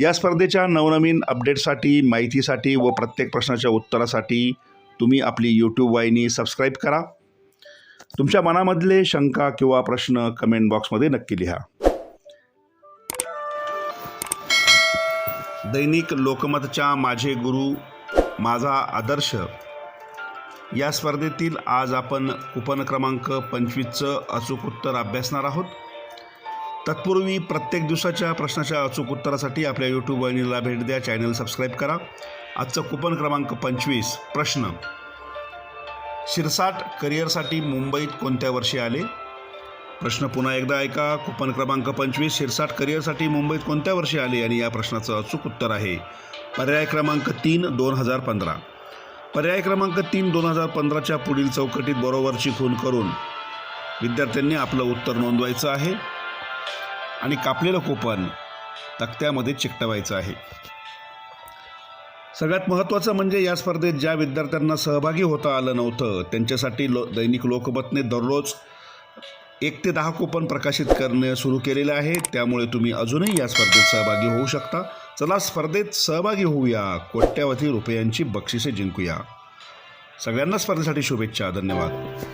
या स्पर्धेच्या नवनवीन अपडेटसाठी माहितीसाठी व प्रत्येक प्रश्नाच्या उत्तरासाठी तुम्ही आपली यूट्यूब वाहिनी सबस्क्राईब करा. तुमच्या मनामधले शंका किंवा प्रश्न कमेंट बॉक्समध्ये नक्की लिहा. दैनिक लोकमतच्या माझे गुरु माझा आदर्श. या स्पर्धेतील आज आपण कुपन क्रमांक पंचवीसचं अचूक उत्तर अभ्यासणार आहोत. तत्पूर्वी प्रत्येक दिवसाच्या प्रश्नाच्या अचूक उत्तरासाठी आपल्या यूट्यूब वाहिनीला भेट द्या. चॅनल सबस्क्राईब करा. आजचं कुपन क्रमांक पंचवीस. प्रश्न. शिरसाट करिअरसाठी मुंबईत कोणत्या वर्षी आले? प्रश्न पुन्हा एकदा ऐका. कुपन क्रमांक पंचवीस. शिरसाट करिअरसाठी मुंबईत कोणत्या वर्षी आले? आणि या प्रश्नाचं अचूक उत्तर आहे. पर्याय क्रमांक तीन दोन हजार पंधरा. पर्याय क्रमांक तीन दोन हजार पंधराच्या पुढील चौकटीत बरोबरची खून करून विद्यार्थ्यांनी आपलं उत्तर नोंदवायचं आहे. आणि कापलेलं कोपन तक्त्यामध्ये चिकटवायचं आहे. सगळ्यात महत्त्वाचं म्हणजे या स्पर्धेत ज्या विद्यार्थ्यांना सहभागी होता आलं नव्हतं त्यांच्यासाठी लो दैनिक लोकमतने दररोज एक ते दहा कुपन प्रकाशित करणे सुरू केलेलं आहे. त्यामुळे तुम्ही अजूनही या स्पर्धेत सहभागी होऊ शकता. चला स्पर्धेत सहभागी होऊया. कोट्यावधी रुपयांची बक्षिसे जिंकूया. सगळ्यांना स्पर्धेसाठी शुभेच्छा. धन्यवाद.